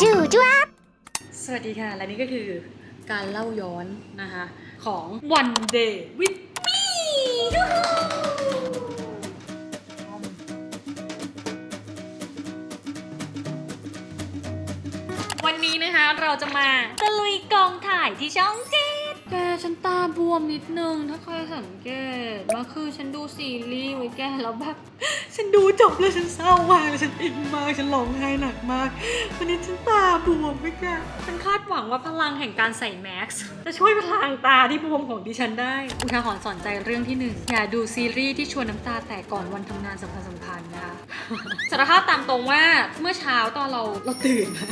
จูจ้าสวัสดีค่ะ และนี่ก็คือการเล่าย้อนนะคะ ของ One Day with me วันนี้นะคะเราจะมาตะลุยกองถ่ายที่ช่องเจ แกฉันตาบวมนิดนึง ถ้าใครสังเกตมื่อคือฉันดูซีรีส์ไว้แกแล้วแบบ ฉันดูจบแล้วฉันเศร้ามากเลยฉันอินมาก ฉันร้องไห้หนักมาก วันนี้ฉันตาบวมไม่แกฉันคาดหวังว่าพลังแห่งการใส่แม็กซ์จะช่วยพลังตาที่บวมของดิฉันได้ อุทาหรณ์สอนใจเรื่องที่หนึ่งอย่าดูซีรีส์ที่ชวนน้ำตาแตกก่อนวันทำงานสำคัญสำคัญๆนะคะสารภาพตามตรงว่าเมื่อเช้าตอนเราเราตื่นมา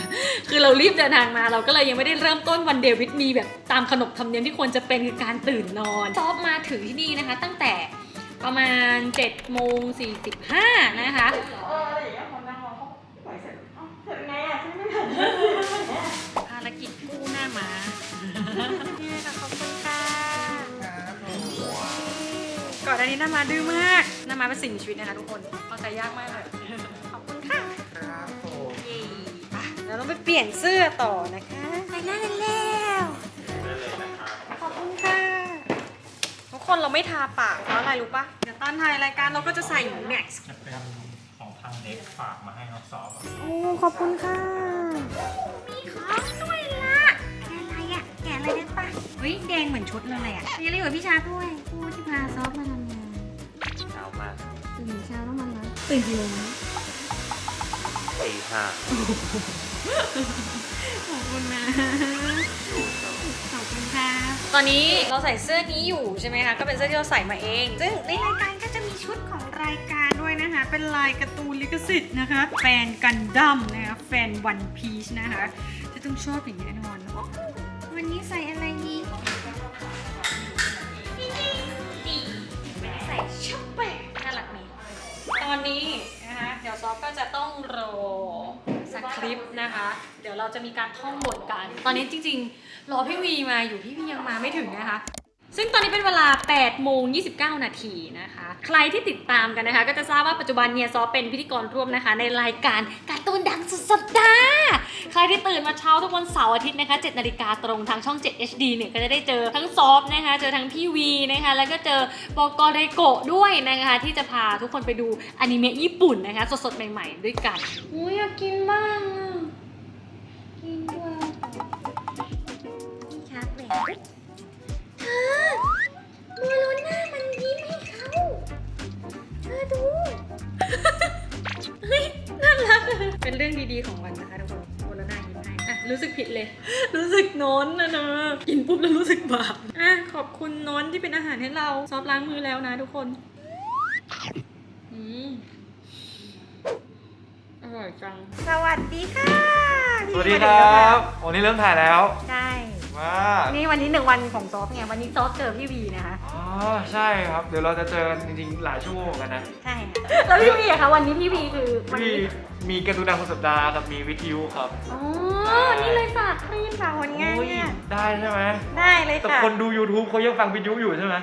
คือเรารีบเดินทางมา เราก็เลยยังไม่ได้เริ่มต้นวันเดวิดมีแบบตามขนบธรรมเนียมที่ควรจะเป็นคือการตื่นนอน ซอฟมาถึงที่นี่นะคะ ตั้งแต่ประมาณ7โมง45นะคะภารกิจกู้หน้าม้านี่ค่ะขอบคุณค่ะก่อนอันนี้หน้าม้าดื้อมากหน้าม้าเป็นสิ่งมีชีวิตนะคะทุกคนเข้าใจยากมากเลยขอบคุณค่ะเย้ไปเราต้องไปเปลี่ยนเสื้อต่อนะคะไปหน้ากันแล้ว คนเราไม่ทาปากเพราะอะไรรู้ปะเดี๋ยวตอนถ่ายรายการเราก็จะใส่แม็กซ์จะเป็นของทางเด็กฝากมาให้น้องสอบโอ้ขอบคุณค่ะมีของด้วยละแกอะไรอะ แกอะไรได้ปะเฮ้ยแดงเหมือนชุดเลยอะมีอะไรกับพี่ชาด้วย ผู้ที่พาซอฟมาทำงานเช้ามากตื่นเช้าแล้วมันนะตื่นกี่โมงนะ ตีห้าขอบคุณนะ อยู่เช้าขอบคุณค่ะ ตอนนี้เราใส่เสื้อนี้อยู่ใช่ไหมคะ ก็เป็นเสื้อที่เราใส่มาเอง ซึ่งในรายการก็จะมีชุดของรายการด้วยนะคะ เป็นลายการ์ตูนลิขสิทธิ์นะคะ แฟนกันดั้มนะคะ แฟนวันพีชนะคะจะต้องชอบอย่างแน่นอนโอ้โหวันนี้ใส่อะไรดีไม่ได้ใส่ชุดแปะน่ารักนี้ตอนนี้นะคะเดี๋ยวซอฟก็จะต้องรอสคริปต์นะคะ เดี๋ยวเราจะมีการท่องบทกัน ตอนนี้จริงๆ รอพี่วีมาอยู่พี่วียังมาไม่ถึงนะคะ ซึ่งตอนนี้เป็นเวลา 8 โมง 29 นาทีนะคะ ใครที่ติดตามกันนะคะ ก็จะทราบว่าปัจจุบันเนี่ยซอเป็นพิธีกรร่วมนะคะ ในรายการการ์ตูนดังสุดสัปดาห์ ใครที่ตื่นมาเช้าทุกวันเสาร์อาทิตย์นะคะ7นาฬิกาตรงทางช่อง 7 HD เนี่ย ก็จะได้เจอทั้งซอฟนะคะ เจอทั้งพี่วีนะคะ แล้วก็เจอบอกเรโกะด้วยนะคะ ที่จะพาทุกคนไปดูอนิเมะญี่ปุ่นนะคะ สดๆ ใหม่ ๆ ด้วยกัน อุ้ยอยากกินบ้าก เธอโมโลน่ามันยิ้มให้เขาเธอดู เฮ้ยน่ารักอะเป็นเรื่องดีๆของวันนะคะทุกคนโบลนายิ้มให้อะรู้สึกผิดเลย รู้สึกโน้นนะเนอะกินปุ๊บแล้วรู้สึกบาปอะขอบคุณโน้นที่เป็นอาหารให้เรา ซอฟล้างมือแล้วนะทุกคน อืมอ ร่อยจัง สวัสดีค่ะสวัสดีครับวันนี้เริ่มถ่ายแล้วใช่ มานี่วันนี้หนึ่งวันของซอฟไง วันนี้ซอฟเจอพี่วีนะคะ อ๋อใช่ครับ เดี๋ยวเราจะเจอกันจริงๆ หลายชั่วโมงกันนะใช่ แล้วพี่วีอะคะวันนี้พี่วีคือวันมีนี้มีการ์ตูนดังคนสัปดาห์กับมีวิทยุครับอ๋อ นี่เลยฝากครีมฝากผลงานโอ้ยเนี่ย ได้ใช่ไหมได้เลยแต่ค่ะ คนดู YouTube เขายังฟังวิทยุอยู่ใช่ไหม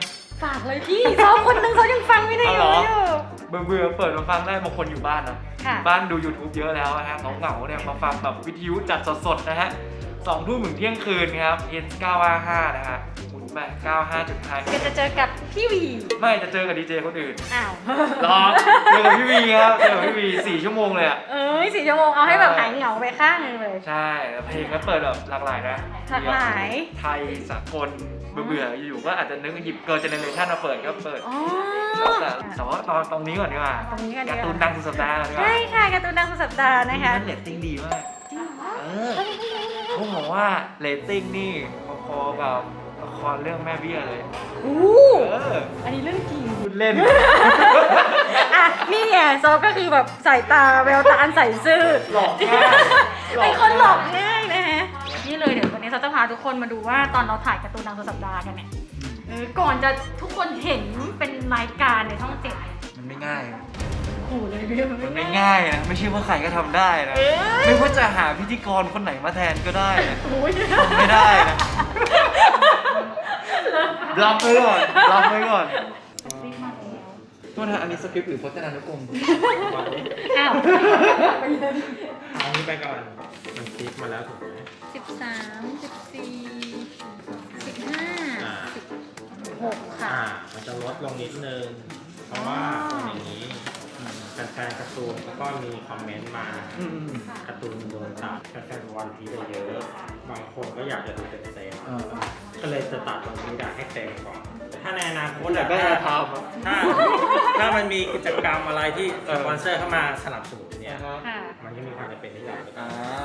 ฝากเลยพี่ ซอฟคนหนึงเขายังฟังไม่ได้เอาอเหรยู่อเบื่อเบื่อๆเปิดมาฟังได้บางคนอยู่บ้านนะ ค่ะบ้านดู YouTube เยอะแล้วนะฮะเหงาๆเนี่ยมาฟังแบบวิทยุจัดสดๆนะฮะสองทุ่มถึงเที่ยงคืนครับ N 955นะฮะหมุนไป95.5ก็จะเจอกับพี่วีไม่จะเจอกับดีเจคนอื่นอ้าวรอเจอกับพี่วีครับเจอกับพี่วีสี่ชั่วโมงเลยอะเอ้ยสี่ชั่วโมงเอาให้แบบหายเหงาไปข้างหนึงเลย ใช่แล้วเพลงก็เปิดแบบหลากหลายนะหลากหลาย ไทยสากล เบื่อๆอยู่ๆก็อาจจะนึกหยิบเกิร์ลเจเนเรชันมาเปิดก็เปิดอ๋อ แต่แต่ว่าตอนตรงนี้ก่อนดีกว่าตรงนี้กันดีการ์กตูนว่าดังสุดสัปดาห์ดีกว่าใช่ค่ะการ์ตูนดังสุดสัปดาห์นะคะมันเรตติ้งดีมากจริงเหรอเออเขาบอกว่าเรตติ้งนี่พอๆกับละครเรื่องแม่เบี้ยเลยอู้เอออันนี้เรื่องจริงพูดเล่น อะนี่ไงซอฟก็คือแบบสายตาแววตาอันใสซื่อหลอกง่าย เป็นคนหลอกง่ายนะฮะนี่ เลยเดี๋ยววันนี้ซอฟจะพาทุกคนมาดูว่าตอนเราถ่ายการ์ตูนดังสุดสัปดาห์กันเนี่ยเออก่อนจะทุกคนเห็นเป็นรายการในช่องเจ็ดมันไม่ง่าย โอ้โหเลยพี่มันมันไม่ไม่ง่ายง่ายนะ ไม่ใช่ว่าใครก็ทำได้นะเอ้ยไม่ว่าจะหาพิธีกรคนไหนมาแทนก็ได้นะโอ้ยทำไม่ได้นะรับไว้ก่อนรับไว้ก่อนรีบมาแล้วโทษนะอันนี้สคริปต์หรือพจนานุกรมอ้าวเอานี้ไปก่อน มันคลิกมาแล้วถูกไหม สิบสามสิบสี่สิบห้าอ่าสิบหกค่ะ อ่า มันจะลดลงนิดนึง เพราะว่าตอนอย่างนี้อืมแฟนๆการ์ตูนเขาก็มีคอมเมนต์มาอืมการ์ตูนโดนตัดแฟนๆวันพีซเยอะ บางคนก็อยากจะดูเต็มอ่าๆก็เลยจะตัดตรงนี้อยากให้เต็มก่อนแต่ถ้าในอนาคตอยากได้ถ้าแอร์ไทม์ถ้าถ้ามันมีกิจกรรมอะไรที่สปอนเซอร์เข้ามาสนับสนุนเนี่ย ค่ะ มันก็มีความจำเป็นที่อยากจะอ่าโอเคตอนนี้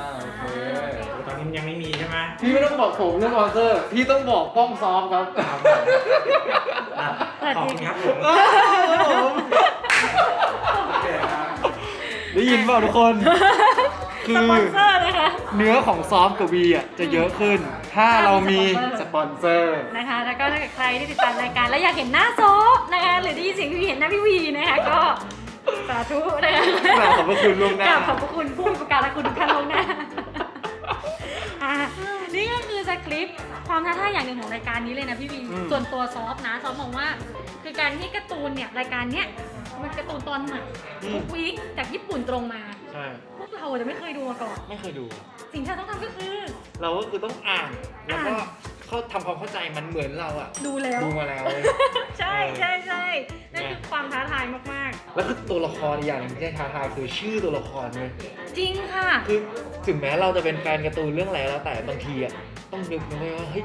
ยังไม่มีใช่ไหมพี่ไม่ต้องบอกผมเรื่องมอนเตอร์ พี่ต้องบอกกล้องซ้อมครับครับอะขอบคุณครับผมได้ยินเปล่าทุกคน คืสอปอนเซอร์นะคะ เนื้อของซอฟต์กับวีอะจะเยอะขึ้น ถ้าเรามีสปอนเซอร์ นะคะ แล้วก็ถ้าเกิดใครที่ติดตามรายการแล้วอยากเห็นหน้าโซฟนะคะ หรือได้ยินเสียงพี่วีเห็นหน้าพี่วีนะคะ ก็สาธุนะคะกราบขอบพระคุณล่วงหน้า กราบขอบพระคุณผู้มีประการและคุณทุกท่านล่วงหน้าอะ นี่ก็คือสคริปต์ความท้าทายอย่างหนึ่งของรายการนี้เลยนะพี่วีอืม ส่วนตัวซอฟนะซอฟมองว่า คือการที่การ์ตูนเนี่ยรายการเนี้ยมันการ์ตูนตอนใหม่ทุกวีคจากญี่ปุ่นตรงมา ใช่ พวกเราจะไม่เคยดูมาก่อน ไม่เคยดู สิ่งที่เราต้องทำก็คือ เราก็คือต้องอ่าน แล้วก็อ่าน เขาทำความเข้าใจมันเหมือนเราอะดูแล้ว ดูมาแล้วเลยใช่ใช่ใช่นั่นคือความท้าทายมากแล้วคือตัวละครอีกอย่างหนึงที่ท้าทายคือชื่อตัวละครเลยๆ จริงค่ะ คือถึงแม้เราจะเป็นแฟนการ์ตูนเรื่องอะไรแล้วแต่บางทีอะต้องนึกนะเว้ยว่าเฮ้ย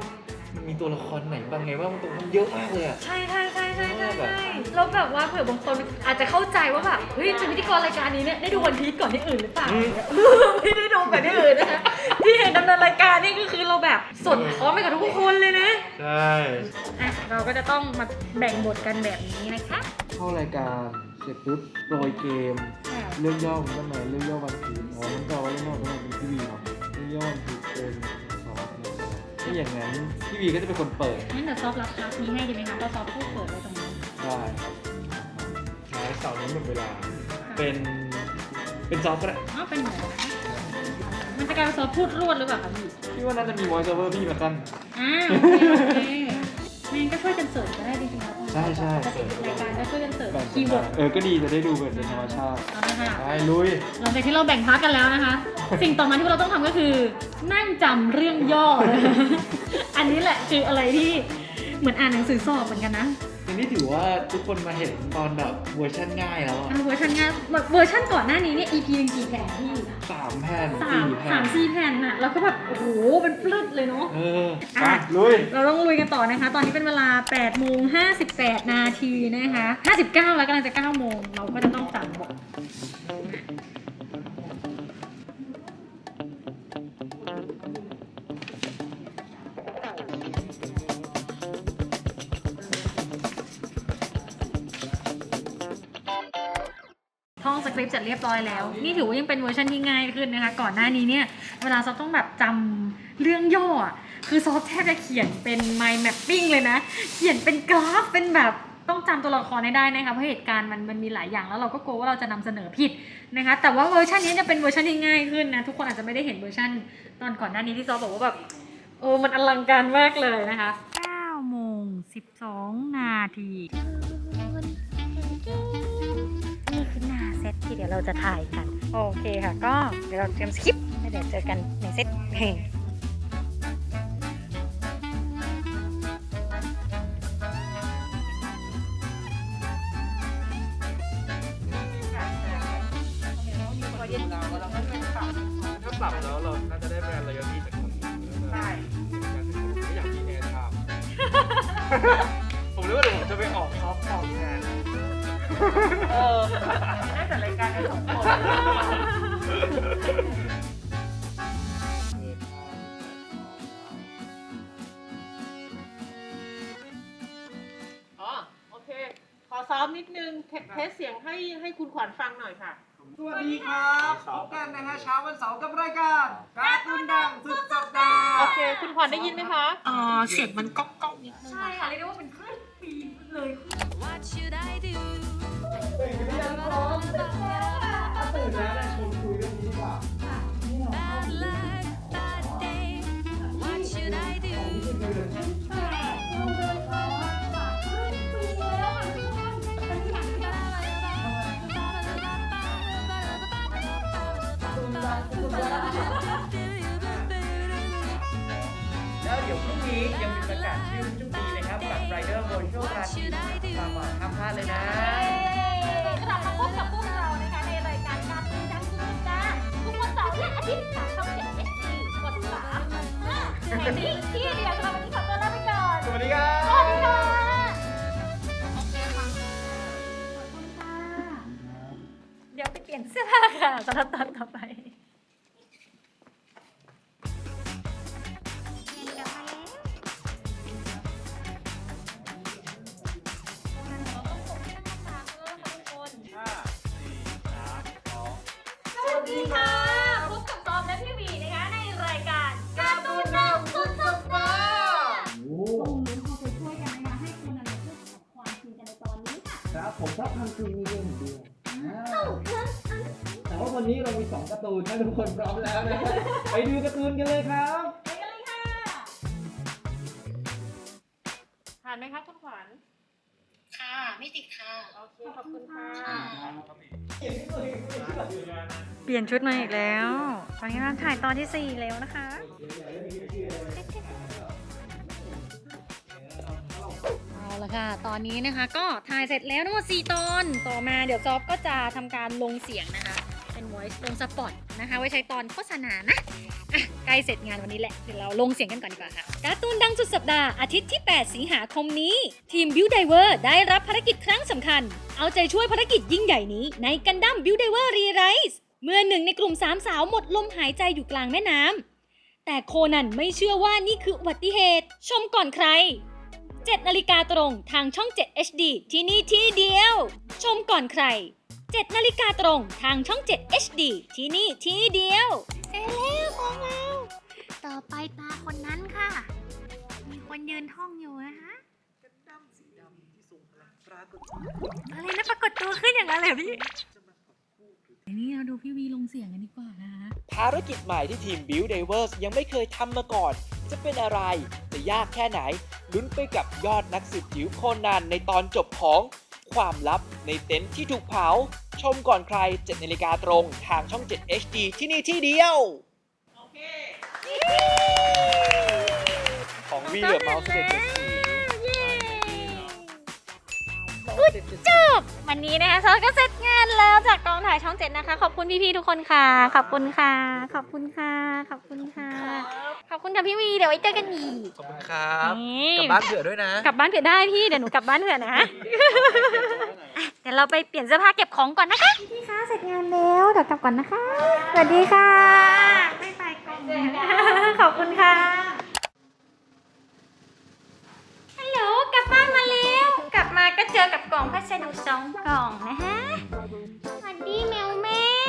มันมีตัวละครไหนบ้างไงว่ามันตัวมันเยอะมากเลยอะใช่ใช่ใช่ใช่ใช่แบบใช่แล้วแบบว่าเผื่อบางคนอาจจะเข้าใจว่าแบบเฮ้ยเป็นพิธีกรรายการนี้เนี่ยได้ดูวันพีชก่อนที่อื่นหรือเปล่าไม่ได้ดูก่อนที่อื่นนะคะ ที่เห็นดำเนินรายการนี่ก็คือเราแบบสดพร้อมไปกับทุกคนเลยนะใช่อะเราก็จะต้องมาแบ่งบทกันแบบนี้นะคะเข้ารายการเสร็จปุ๊บโปรยเกมค่ะเรื่องย่อมันก็มาเรื่องย่อวันพีชอ๋อมันจะว่าเรื่องย่อมันเป็นพี่วีเนาะเรื่องย่อวันพีชเป็นซอฟต์นะครับถ้าอย่างนั้นพี่วีก็จะเป็นคนเปิดงั้นเดี๋ยวซอฟรับรับนี้ให้ดีไหมคะเราซอฟพูดเปิดไว้ตรงนี้ได้ใช้เสาร์นี้หมดเวลา เป็นเป็นซอฟต์ก็ได้ อ๋อเป็นเหมือนนะ มันจะกลายเป็นซอฟพูดรวดหรือเปล่าคะพี่พี่ว่าน่าจะมี voice over พี่เหมือนกัน อ่าโอเคโอเคงั้นก็ช่วยกันเสิร์ชก็ได้จริงๆแล้วใช่ใช่ ปกติรายการก็ช่วยกันเสิร์ชแบ่งคีย์เวิร์ดเออ ก็ดีจะได้ดูแบบเป็นธรรมชาติเอาละค่ะ ไปลุย หลังจากที่เราแบ่งพักกันแล้วนะคะ สิ่งต่อมาที่เราต้องทำก็คือ นั่งจำเรื่องย่อนะคะอันนี้แหละคืออะไรที่เหมือนอ่านหนังสือสอบเหมือนกันนะอั นนี้ถือว่าทุกคนมาเห็นตอนแบบเวอร์ชันง่ายแล้วอะอะเวอร์ชันงานแบบเวอร์ชันก่อนหน้านี้เนี่ย EP หนึ่งกี่แผ่นพี่สามแผ่นสามสี่แผ่สามนสี่แผ่นน่ะแล้วก็แบบโอ้โหเป็นปลื้ดเลยเนาะ เอออะไปลุย เราต้องลุยกันต่อนะคะ ตอนนี้เป็นเวลา8โมง58 นาทีนะคะ 59 แล้วกำลังจะ9โมง เราก็จะต้องสั่งบทท่อง สคริปเสร็จเรียบร้อยแล้ว นี่ถือว่ายังเป็นเวอร์ชันที่ง่ายขึ้นนะคะ ก่อนหน้านี้เนี่ย เวลาซอฟต้องแบบจำเรื่องย่อคือซอฟแทบจะเขียนเป็น mind mapping เลยนะ เขียนเป็นกราฟเป็นแบบต้องจำตัวละครให้ได้นะคะเพราะเหตุการณ์มันมันมีหลายอย่างแล้วเราก็กลัวว่าเราจะนำเสนอผิดนะคะ แต่ว่าเวอร์ชันนี้จะเป็นเวอร์ชันที่ง่ายขึ้นนะทุกคนอาจจะไม่ได้เห็นเวอร์ชันตอนก่อนหน้านี้ที่ซอฟบอกว่าแบบโอ้มันอลังการมากเลยนะคะ9โมง12 นาที ที่เดี๋ยวเราจะถ่ายกัน โอเคค่ะ ก็เดี๋ยวเราเตรียมสคริปต์แล้วเดี๋ยวเจอกันในเซต องคนอ๋อ โอเค ขอซ้อมนิดนึงเทเทสเสียงให้ให้คุณขวัญฟังหน่อยค่ะ สวัสดีครับพบกันนะฮะเช้าวันเสาร์กับรายการการ์ตูนดังสุดสัปดาห์โอเค คุณขวัญได้ยินไหมคะอ๋อเสียงมันก๊อกก๊อกนิดนึงใช่ค่ะเรียกได้ว่าเป็นคลื่นปีเลย What should I do? ไรเดอร์โวโชราชีตามมาห้ามพลาดเลยนะกลับมาพบกับพวกเรานะคะในรายการการดูดังสุดจ้าทุกวันเสาร์และอาทิตย์ทางช่องเจ็ดเอสดีกดสามอ่าแห่งนี้ที่เดียวสำหรับวันนี้ขอตัวลาไปก่อนสวัสดีครับสวัสดีค่ะเดี๋ยวไปเปลี่ยนเสื้อผ้าค่ะสำหรับตอน นถ้าทุกคนพร้อมแล้วนะครับไปดูการ์ตูนกันเลยครับไปกันเลยค่ะผ่านไหมคะคุณขวัญค่ะ ไม่ติดค่ะ โอเค ขอบคุณค่ะ เปลี่ยนชุดมาอีกแล้ว ตอนนี้เราถ่ายตอนที่ 4 แล้วนะคะเอาละค่ะ ตอนนี้นะคะก็ถ่ายเสร็จแล้วทั้งหมด4ตอน ต่อมาเดี๋ยวซอฟก็จะทำการลงเสียงนะคะ เป็น voice ลงสปอตนะคะ ไว้ใช้ตอนโฆษณานะอะใกล้เสร็จงานวันนี้แหละ เดี๋ยวเราลงเสียงกันก่อนดีกว่าค่ะ การ์ตูนดังสุดสัปดาห์ อาทิตย์ที่ 8 สิงหาคมนี้ ทีม Build Diver ได้รับภารกิจครั้งสำคัญ เอาใจช่วยภารกิจยิ่งใหญ่นี้ในกันดั้ม Build Diver Re-Rise เมื่อหนึ่งในกลุ่มสามสาวหมดลมหายใจอยู่กลางแม่น้ำแต่โคนันไม่เชื่อว่านี่คืออุบัติเหตุ ชมก่อนใคร7นาฬิกาตรงทางช่อง 7 HD ที่นี่ที่เดียว ชมก่อนใคร 7นาฬิกาตรงทางช่อง 7 HD ที่นี่ที่เดียวเสร็จแล้วของเราต่อไปตาคนนั้นค่ะ มีคนยืนท่องอยู่นะคะอะไรนะปรากฏตัวขึ้นอย่างนั้นเลยเหรอพี่นี่เราดูพี่วีลงเสียงกันดีกว่านะคะภารกิจใหม่ที่ทีม Build Divers ยังไม่เคยทำมาก่อน จะเป็นอะไรจะยากแค่ไหนลุ้นไปกับยอดนักสืบจิ๋วโคนันในตอนจบของ ความลับในเต็นท์ที่ถูกเผา ชมก่อนใคร7นาฬิกาตรงทางช่อง 7 HD ที่นี่ที่เดียวโอเคของวีเหลือเมาส์เสด็จเจ็ดสี จบวันนี้นะคะซอสก็เสร็จงานแล้วจากกองถ่ายช่องเจ็ดนะคะ ขอบคุณพี่ๆทุกคนค่ะ ขอบคุณค่ะ ขอบคุณค่ะ ขอบคุณค่ะ ขอบคุณค่ะพี่วี เดี๋ยวไว้เจอกันอีก ขอบคุณครับนี่กลับบ้านเผื่อด้วยนะ กลับบ้านเผื่อได้พี่ เดี๋ยวหนูกลับบ้านเผื่อนะเดี๋ยวเราไปเปลี่ยนเสื้อผ้าเก็บของก่อนนะคะ พี่คะเสร็จงานแล้วเดี๋ยวกลับก่อนนะคะ สวัสดีค่ะ บ๊ายบายกล่องขอบคุณค่ะ ฮัลโหลกลับบ้านมาแล้ว กลับมาก็เจอกับกล่องพัสดุสองกล่องนะฮะสวัสดีแมวแม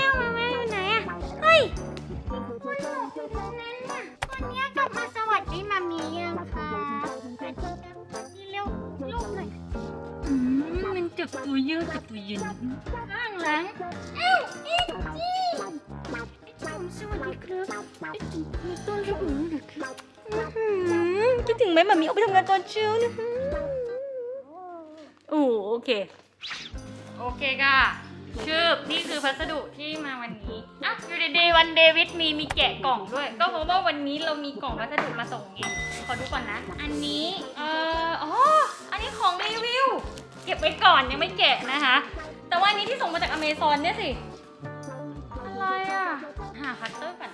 วแมวแมวอยู่ไหนอะเฮ้ยมีคนหลบอยู่ตรงนั้นน่ะคนเนี้ยกลับมาสวัสดีมามียังคะสวัสดีครับสวัสดีเร็วลูกหน่อยอืมมันจับตัวเยอะกับตัวเย็นข้างหลังเอ้าเอ็กจี้ไอ้จุ๋มสวัสดีครับไอ้จุ๋มมีต้นรับหนูเหรอครับอื้อหือคิดถึงไหมหมามีออกไปทำงานตอนเช้านะฮะโอ้โอเค โอเคค่ะชื่อนี่คือพัสดุที่มาวันนี้อะอยู่ในเดย์วันเดวิดมีมีแกะกล่องด้วย ก็เพราะว่าวันนี้เรามีกล่องพัสดุมาส่งไงขอดูก่อนนะ อันนี้ เอ่ออ๋ออันนี้ของรีวิว เก็บไว้ก่อนยังไม่แกะนะคะ แต่ว่าอันนี้ที่ส่งมาจากอเมซอนเนี่ยสิ อะไรอะ หาคัตเตอร์ก่อน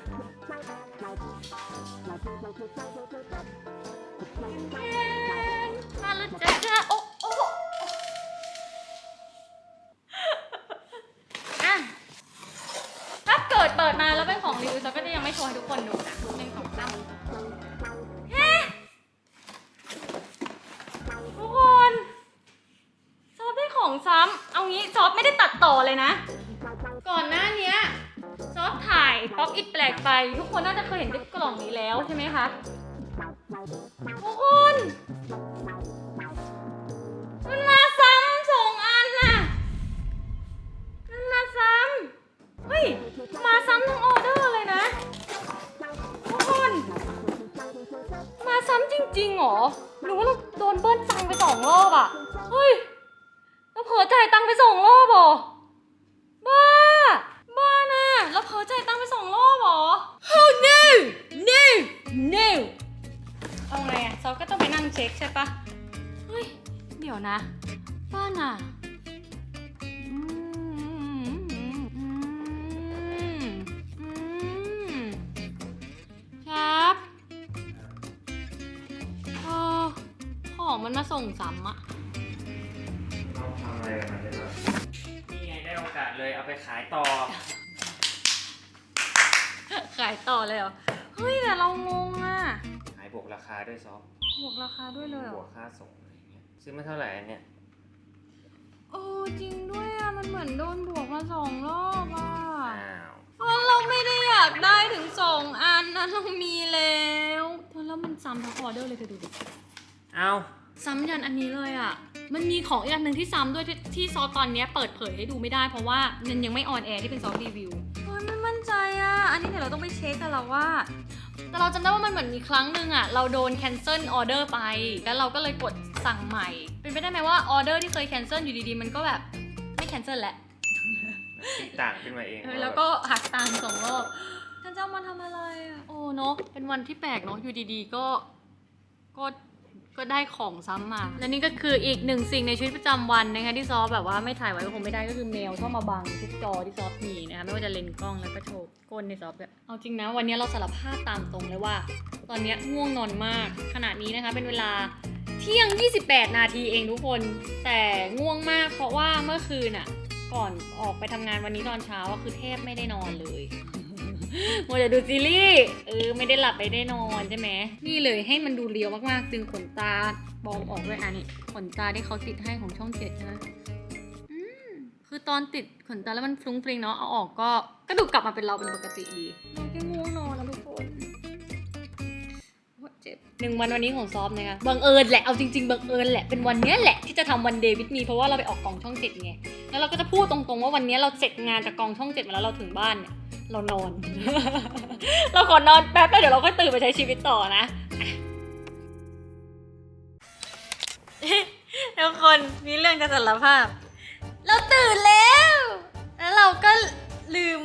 ปิดมาแล้วเป็นของรีวิวเราก็จะยังไม่โชว์ให้ทุกคนดูนะเป็นของซ้ำเฮ้ทุกคนซอฟได้ของซ้ำเอางี้ซอฟไม่ได้ตัดต่อเลยนะ ก่อนหน้านี้ยซอฟถ่ายป๊อปอิดแปลกไป ทุกคนน่าจะเคยเห็นในกล่องนี้แล้วใช่ไหมคะทุกคน ขายต่อเลยเหรอ เฮ้ยแต่เรางงอะขายบวกราคาด้วยซอฟบวกราคาด้วยเลยเหรบอ วกค่าส่งอะไรเงี้ยซื้อมาเท่าไหร่อันเนี่ยโอ้จริงด้วยอะ มันเหมือนโดนบวกมาสองรอบอะอ้าวเพราะเราไม่ได้อยากได้ถึงสองอันนะเรามีแล้วเธอแล้วมันซ้ำทั้งออเดอร์เลยเธอดูดิ เอาซ้ำยันอันนี้เลยอะ มันมีของอีกอันหนึ่งที่ซ้ำด้วยที่ที่ซอสตอนเนี้ยเปิดเผยให้ดูไม่ได้เพราะว่ามันยังไม่ออนแอร์ที่เป็นซอสรีวิวโอ้ยไม่มั่น ใจอะ อันนี้เดี๋ยวเราต้องไปเช็คกันแล้วว่า แต่เราจำได้ว่ามันเหมือนมีครั้งหนึ่งอะ เราโดน cancel order ไป แล้วเราก็เลยกดสั่งใหม่ เป็นไปได้ไหมว่าออเดอร์ที่เคย cancel อยู่ดีๆ มันก็แบบไม่ cancel แล้วตีต่างขึ้นมาเองเออแล้วก็หักตังค์สองรอบฉันจะเอามาทำอะไรอะ โอ้เนาะเป็นวันที่แปลกเนาะอยู่ดีๆก็ก็ ก็ได้ของซ้ำมา และนี่ก็คืออีกหนึ่งสิ่งในชีวิตประจำวันนะคะที่ซอฟแบบว่าไม่ถ่ายไว้ก็คงไม่ได้ก็คือเมลเข้ามาบังทุกจอที่ซอฟมีนะคะไม่ว่าจะเลนส์กล้องแล้วก็โชว์ก้นในซอฟแบบเอาจริงนะวันนี้เราสารภาพตามตรงเลยว่า ตอนนี้ง่วงนอนมาก ขณะนี้นะคะเป็นเวลาเที่ยง 28 นาทีเองทุกคน แต่ง่วงมากเพราะว่าเมื่อคืนอะก่อนออกไปทำงานวันนี้ตอนเช้าอะคือแทบไม่ได้นอนเลย มัวแต่ดูซีรีส์เออไม่ได้หลับไม่ได้นอนใช่ไหมนี่เลยให้มันดูเรียวมากๆดึงขนตาบอมออกด้วยอันนี้ขนตาที่เขาติดให้ของช่องเจ็ดนะอืมคือตอนติดขนตาแล้วมันฟรุ้งฟริงเนาะเอาออกก็ก็ดูกลับมาเป็นเราเป็นปกติดีเราแค่ง่วงนอนนะทุกคนโอ้เจ็บหนึ่งวันวันนี้ของซอฟนะคะบังเอิญแหละเอาจริงๆบังเอิญแหละเป็นวันเนี้ยแหละที่จะทำวันเดย์วิดมีเพราะว่าเราไปออกกองช่องเจ็ดไงแล้วเราก็จะพูดตรงๆว่าวันเนี้ยเราเสร็จงานจากกองช่องเจ็ดมาแล้วเราถึงบ้านเนี่ย เรานอน เราขอนอนแป๊บแล้วเดี๋ยวเราก็ตื่นไปใช้ชีวิตต่อนะทุกคนมีเรื่องจะสารภาพ เราตื่นแล้ว แล้วเราก็ลืม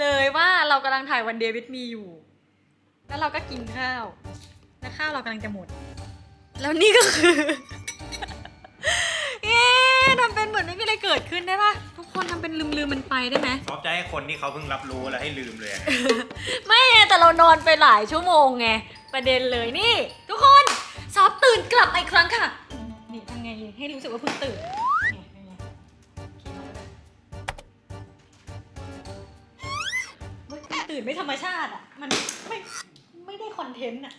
เลยว่าเรากำลังถ่ายวันเดย์วิดมีอยู่ แล้วเราก็กินข้าว แล้วข้าวเรากำลังจะหมด แล้วนี่ก็คือ ทำเป็นเหมือนไม่มีอะไรเกิดขึ้นได้ปะทุกคนทำเป็นลืมๆมันไปได้ไหมซอฟจะให้คนที่เขาเพิ่งรับรู้แล้วให้ลืมเลยอะ ไม่ไงแต่เรานอนไปหลายชั่วโมงไง ประเด็นเลยนี่ ทุกคนซอฟตื่นกลับมาอีกครั้งค่ะ นี่ทำไงให้รู้สึกว่าเพิ่งตื่นนี่เป็นไงเฮ้ยมันตื่นไม่ธรรมชาติอะ มันไม่ไม่ได้คอนเทนต์อะ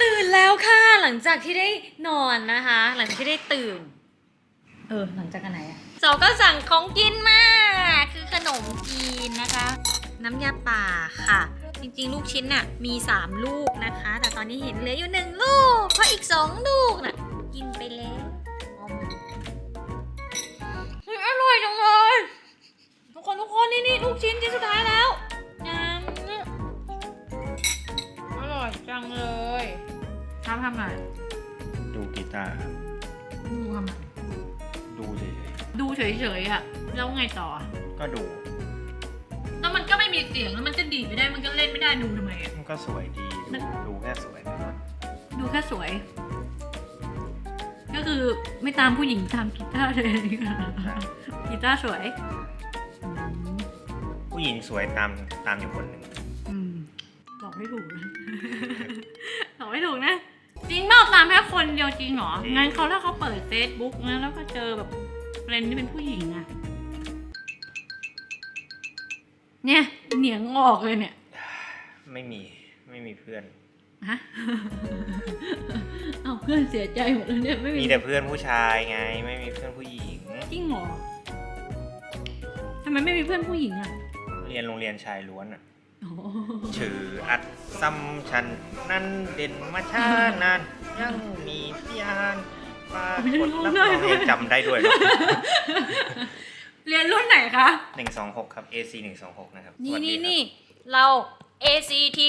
ตื่นแล้วค่ะหลังจากที่ได้นอนนะคะ หลังจากที่ได้ตื่น เออ หลังจากอันไหนอะเราก็สั่งของกินมา คือขนมจีนนะคะ น้ำยาป่าค่ะ จริงๆ ลูกชิ้นน่ะมี 3 ลูกนะคะ แต่ตอนนี้เห็นเหลืออยู่หนึ่งลูก เพราะอีก 2 ลูกน่ะ จังเลยทำทำไงดูกีตาร์ครับดูทำไมดูเฉยดูเฉยๆอะแล้วไงต่ออะๆก็ดู แล้วมันก็ไม่มีเสียงแล้วมันจะดีดไม่ได้มันก็เล่นไม่ได้ดูทำไมอะ มันก็สวยดีดูดูแค่สวยไปหน่อยดูแค่สวย ก็คือไม่ตามผู้หญิงตามกีตาร์เลยกีตาร์สวยอืมผู้หญิงสวยตามตามอยู่คนหนึ่ง ค่คนเดียวจริงเหรอ งั้นเขาถ้าเขาเปิดเฟซบุ๊กนะแล้วก็เจอแบบเฟรนด์ที่เป็นผู้หญิงอะเนี่ยเหนียงออกเลยเนี่ย ไม่มีไม่มีเพื่อน ฮะ เอาเพื่อนเสียใจหมดแล้วเนี่ยไม่มีมีแต่เพื่อนผู้ชายไง ไม่มีเพื่อนผู้หญิง จริงเหรอทำไมไม่มีเพื่อนผู้หญิงอะเรียนโรงเรียนชายล้วนอะอ๋อชื่ออัดซ้ำชัน นั่นเด่นมาชานาน ยังมีพยานป้าไม่ได้คนร้องรับได้รองเรียนจำได้ด้วยเหรอเรียนรุ่นไหนคะ หนึ่งสองหกครับ AC หนึ่งสองหกนะครับนี่สวัสดีนี่ครับ นี่เรา ACT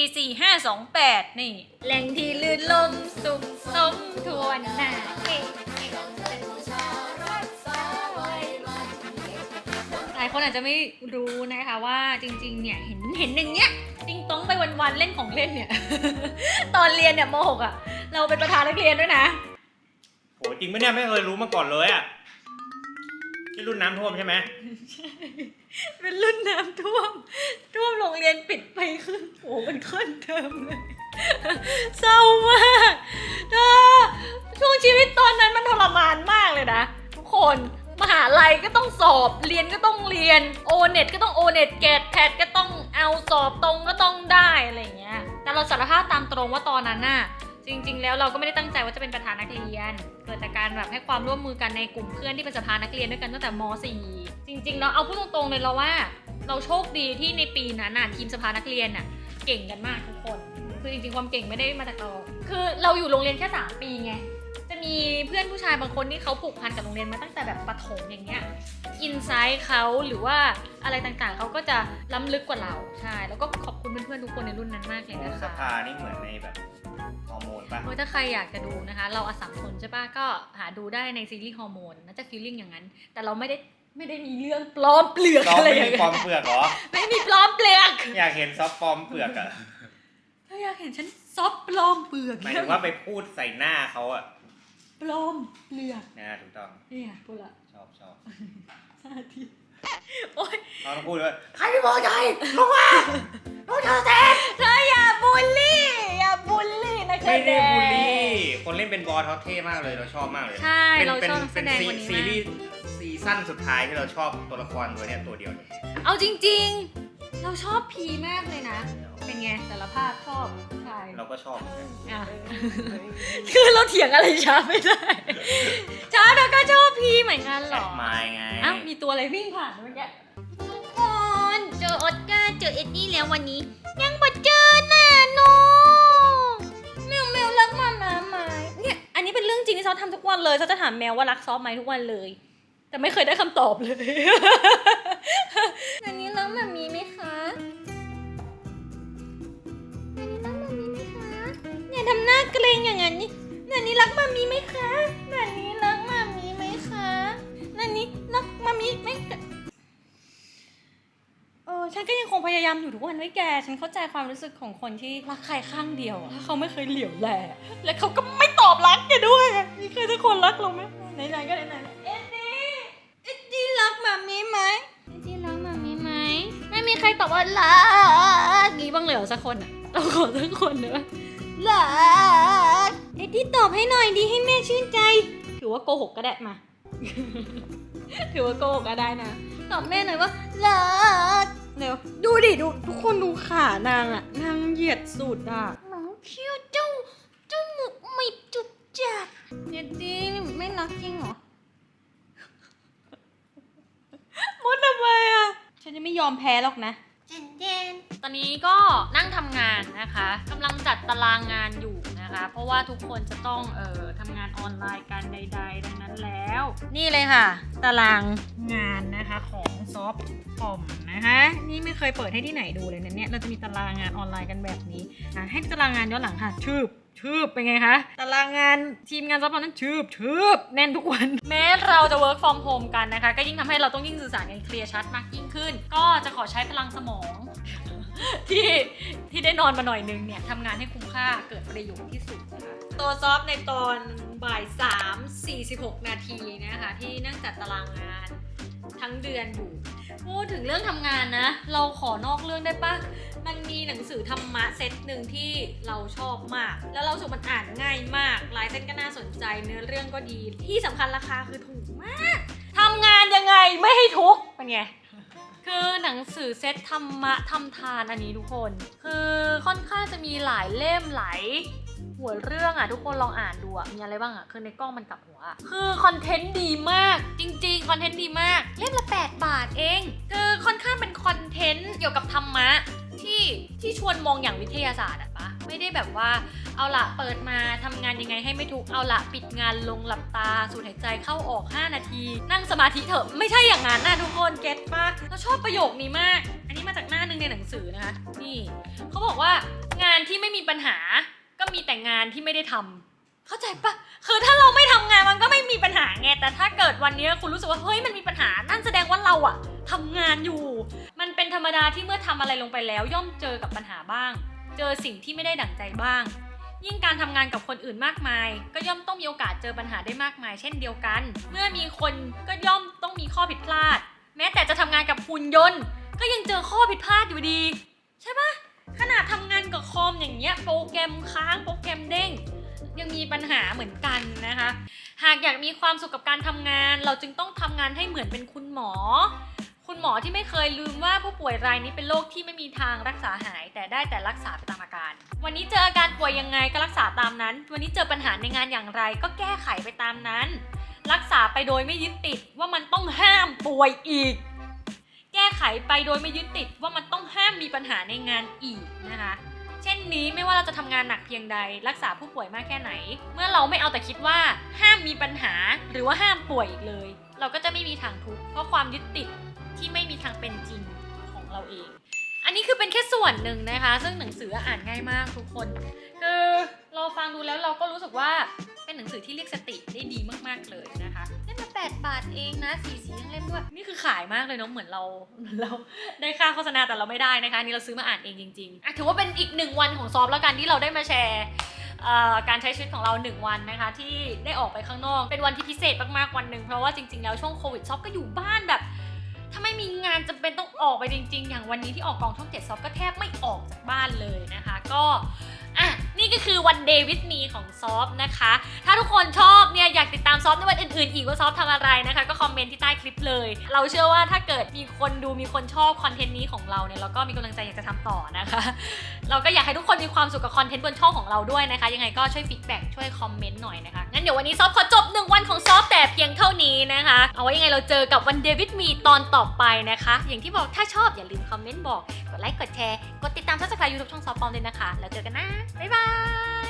4528 นี่ แหล่งที่ลื่นลมสุขสมทวนหน้าเก่งหลายคนอาจจะไม่รู้นะคะว่าจริงๆ เนี่ยเห็นเห็นอย่างเงี้ยติงต้องไปวันๆ เล่นของเล่นเนี่ย ตอนเรียนเนี่ยม .6 อะ เราเป็นประธานนักเรียนด้วยนะ โหจริงไหมเนี่ยไม่เคยรู้มาก่อนเลยอะที่รุ่นน้ำท่วมใช่ไหมเป็นรุ่นน้ำท่วม ท่วมโรงเรียนปิดไปครึ่งโอ้เป็นขึ้นเทอมเลย เศร้ามากเธอช่วงชีวิตตอนนั้นมันทรมานมากเลยนะ ทุกคนมหาลัยก็ต้องสอบ เรียนก็ต้องเรียน โอเน็ตก็ต้องโอเน็ตเกตแพทก็ต้องเอาสอบตรงก็ต้องได้อะไรอย่างเงี้ย แต่เราสารภาพตามตรงว่าตอนนั้นน่ะ จริง ๆ แล้วเราก็ไม่ได้ตั้งใจว่าจะเป็นประธานนักเรียน เกิดจากการแบบให้ความร่วมมือกันในกลุ่มเพื่อนที่เป็นสภานักเรียนด้วยกันตั้งแต่ม .4 จริงๆแล้วเอาพูดตรงๆเลยเราว่าเราโชคดีที่ในปีนั้นน่ะทีมสภานักเรียนน่ะเก่งกันมากทุกคน คือจริงๆความเก่งไม่ได้มาจากเราคือเราอยู่โรงเรียนแค่ 3 ปีไงจะมีเพื่อนผู้ชายบางคนที่เขาผูกพันกับโรงเรียนมาตั้งแต่แบบประถมอย่างเงี้ยอินไซต์เขาหรือว่าอะไรต่างๆเขาก็จะล้ำลึกกว่าเราใช่แล้วก็ขอบคุณเพื่อนๆทุกคนในรุ่นนั้นมากเลยนะคะภานี่เหมือนในแบบ ฮอร์โมนปะโอ้ยถ้าใครอยากจะดูนะคะ เราอสามคนใช่ปะก็หาดูได้ในซีรีส์ฮอร์โมนน่าจะฟีลลิ่งอย่างนั้น แต่เราไม่ได้ไม่ได้มีเรื่องปลอมเปลือกเราอะไรไม่อย่างมีเงี้ปลอมเปลือกเหรอ ไม่มีปลอมเปลือกอยากเห็นซอฟต์ปลอมเปลือกอะถ้าอยากเห็นฉันซอฟปลอมเปลือกหมายถึงว่าไปพูดใส่หน้าเขาอะปลอมเปลือกนะถูกต้อง เนี่ยพูดละชอบชอบ สาธิต โอ๊ยเราต้องพูดว่าใครไม่พอใจลงมาลงเธอเต้เธออย่าบูลลี่ อย่าบูลลี่นะไม่ได้บูลลี่ คนเล่นเป็นบอสเขาเท่มากเลยเราชอบมากเลยใช่เป็นเราเป็นชอบนักแสเป็นดงซีคนนี้ซีมากรีส์ซีซั่นสุดท้ายที่เราชอบตัวละครตัวเนี้ยตัวเดียวเลย เอาจริง ๆ เราชอบพีมากเลยนะ เป็นไงสารภาพชอบใช่เราก็ชอบเหมือนกันอะคือเราเถียงอะไรช้าไม่ได้ ช้าเธอก็ชอบพีเหมือนกันเหรแออดไมายไงอ้าวมีตัวอะไรวิ่งผ่านเมื่อกี้ทุกคนเจอออสการ์เจอเอ็ดดี้แล้ววันนี้ ยังบ่เจอน่ะน้องแมวแมวรักมามาไหมเนี่ยอันนี้เป็นเรื่องจริงที่ซอสทำทุกวันเลยซอสจะถามแมวว่ารักซอฟไหมทุกวันเลย แต่ไม่เคยได้คำตอบเลย เกรงอย่างนั้นนี่นันนี้รักมามีไหมคะนันนี้รักมามีไหมคะนันนี้รักมามีไหมคะเออฉันก็ยังคงพยายามอยู่ทุกวันไว้แก ฉันเข้าใจความรู้สึกของคนที่รักใครข้างเดียวอะถ้าเขาไม่เคยเหลียวแลและเขาก็ไม่ตอบรักแกด้วยอะมีใครทุกคนรักเราไหมไหนๆก็ไหนๆเอ็ดดี้เอ็ดดี้รักมามีไหมเอ็ดดี้รักมามีไหมไม่มีใครตอบว่ารักงี้บ้างเลยเหรอสักคนอะเราขอสักคนเนอะรักเอ็ดดี้ตอบให้หน่อยดีให้แม่ชื่นใจ ถือว่าโกหกก็ได้มา ถือว่าโกหกก็ได้นะ ตอบแม่หน่อยว่ารักเร็วดูดิดูทุกคนดูขานางอะนางเหยียดสุดอะหนังเขี้ยวเจ้าเจ้าหมุกไม่จุบจับเด็ดดีไม่รักจริงเหรอมุดทำไมอะฉันจะไม่ยอมแพ้หรอกนะตอนนี้ก็นั่งทำงานนะคะกำลังจัดตารางงานอยู่ นะคะ เพราะว่าทุกคนจะต้องเอ่อทำงานออนไลน์กันใด ๆ ดังนั้นแล้ว นี่เลยค่ะ ตารางงานนะคะของซอฟคอมนะคะนี่ไม่เคยเปิดให้ที่ไหนดูเลยนะเนี่ยเราจะมีตารางงานออนไลน์กันแบบนี้อะให้ตารางงานย้อนหลังค่ะชืบชืบเป็นไงคะ ตารางงานทีมงานซอฟต์นั้นชืบชืบแน่นทุกวัน แม้เราจะ work from home กันนะคะ ก็ยิ่งทำให้เราต้องยิ่งสื่อสารกันเคลียร์ชัดมากยิ่งขึ้น ก็จะขอใช้พลังสมอง ที่ที่ได้นอนมาหน่อยนึงเนี่ยทำงานให้คุ้มค่าเกิดประโยชน์ที่สุดนะคะตัวซอฟในตอนบ่าย 3 46 นาทีนะคะที่นั่งจัดตารางงานทั้งเดือนอยู่พูดถึงเรื่องทำงานนะ เราขอนอกเรื่องได้ปะมันมีหนังสือธรรมะเซตหนึ่งที่เราชอบมาก แล้วเราสึกมันอ่านง่ายมากลายเส้นก็น่าสนใจเนื้อเรื่องก็ดี ที่สำคัญราคาคือถูกมากทำงานยังไงไม่ให้ทุกเป็นไง คือหนังสือเซตธรรมะทำทานอันนี้ทุกคน คือค่อนข้างจะมีหลายเล่มหลายหัวเรื่องอะทุกคนลองอ่านดูอะมีอะไรบ้างอะคือในกล้องมันกลับหัวอะคือคอนเทนต์ดีมากจริงๆคอนเทนต์ดีมาก เล่มละ 8 บาทเอง คือค่อนข้างเป็นคอนเทนต์เกี่ยวกับธรรมะที่ที่ชวนมองอย่างวิทยาศาสตร์อะ ไม่ได้แบบว่าเอาละเปิดมาทำงานยังไงให้ไม่ทุกข์เอาละปิดงานลงหลับตา สูดหายใจเข้าออก 5 นาที นั่งสมาธิเถอะไม่ใช่อย่างนั้นนะทุกคนเก็ตปะเราชอบประโยคนี้มาก อันนี้มาจากหน้าหนึ่งในหนังสือนะคะนี่เขาบอกว่างานที่ไม่มีปัญหา ก็มีแต่งานที่ไม่ได้ทำเข้าใจปะคือถ้าเราไม่ทำงานมันก็ไม่มีปัญหาไง แต่ถ้าเกิดวันนี้คุณรู้สึกว่าเฮ้ยมันมีปัญหา นั่นแสดงว่าเราอะทำงานอยู่ มันเป็นธรรมดาที่เมื่อทำอะไรลงไปแล้วย่อมเจอกับปัญหาบ้าง เจอสิ่งที่ไม่ได้ดั่งใจบ้าง ยิ่งการทำงานกับคนอื่นมากมาย ก็ย่อมต้องมีโอกาสเจอปัญหาได้มากมาย เช่นเดียวกัน เมื่อมีคนก็ย่อมต้องมีข้อผิดพลาด แม้แต่จะทำงานกับหุ่นยนต์ ก็ยังเจอข้อผิดพลาดอยู่ดี ใช่ปะขนาดทำงานกับคอมอย่างเงี้ยโปรแกรมค้างโปรแกรมเด้งยังมีปัญหาเหมือนกันนะคะ หากอยากมีความสุขกับการทำงาน เราจึงต้องทำงานให้เหมือนเป็นคุณหมอ คุณหมอที่ไม่เคยลืมว่าผู้ป่วยรายนี้เป็นโรคที่ไม่มีทางรักษาหาย แต่ได้แต่รักษาไปตามอาการ วันนี้เจออาการป่วยยังไงก็รักษาตามนั้น วันนี้เจอปัญหาในงานอย่างไร ก็แก้ไขไปตามนั้น รักษาไปโดยไม่ยึดติดว่ามันต้องห้ามป่วยอีก แก้ไขไปโดยไม่ยึดติดว่ามันต้องห้ามมีปัญหาในงานอีกนะคะเช่นนี้ไม่ว่าเราจะทำงานหนักเพียงใด รักษาผู้ป่วยมากแค่ไหน เมื่อเราไม่เอาแต่คิดว่าห้ามมีปัญหาหรือว่าห้ามป่วยอีกเลย เราก็จะไม่มีทางทุกข์เพราะความยึดติด ที่ไม่มีทางเป็นจริงของเราเอง อันนี้คือเป็นแค่ส่วนหนึ่งนะคะ ซึ่งหนังสืออ่านง่ายมากทุกคนคือเราฟังดูแล้วเราก็รู้สึกว่าเป็นหนังสือที่เรียกสติได้ดีมากๆเลยนะคะเล่มละ8บาทเองนะสีสียังเล่มด้วยนี่คือขายมากเลยเนาะเหมือนเราเหมือนเราได้ค่าโฆษณาแต่เราไม่ได้นะคะนี่เราซื้อมาอ่านเองจริงๆอะถือว่าเป็นอีกหนึ่งวันของซอฟแล้วกันที่เราได้มาแชร์การใช้ชีวิตของเรา 1 วันนะคะ ที่ได้ออกไปข้างนอก เป็นวันที่พิเศษมากๆวันหนึ่งเพราะว่าจริงๆแล้วช่วงโควิดซอฟก็อยู่บ้านแบบ ถ้าไม่มีงานจำเป็นต้องออกไปจริง ๆ อย่างวันนี้ที่ออกกองช่องเจ็ดซอฟก็แทบไม่ออกจากบ้านเลยนะคะ ก็อะนี่ก็คือวันเดวิดมีของซอฟนะคะ ถ้าทุกคนชอบเนี่ยอยากติดตามซอฟในวันอื่นๆ อีกว่าซอฟทำอะไรนะคะ ก็คอมเมนต์ที่ใต้คลิปเลย เราเชื่อว่าถ้าเกิดมีคนดูมีคนชอบคอนเทนต์นี้ของเราเนี่ยเราก็มีกำลังใจอยากจะทำต่อนะคะ เราก็อยากให้ทุกคนมีความสุขกับคอนเทนต์บนช่องของเราด้วยนะคะ ยังไงก็ช่วยฟีดแบ็กช่วยคอมเมนต์หน่อยนะคะงั้นเดี๋ยววันนี้ซอฟขอจบ1วันของซอฟแต่เพียงเท่านี้นะคะ เอาไว้ยังไงเราเจอกับวันเดวิดมีตอนต่อไปนะคะ อย่างที่บอกถ้าชอบอย่าลืมคอมเมนต์บอกกดไลค์กดแชร์กดติดตามซับสไครต์ยูทูบช่องซอฟปอมเลยนะคะแล้วเจอกันนะบ๊ายบาย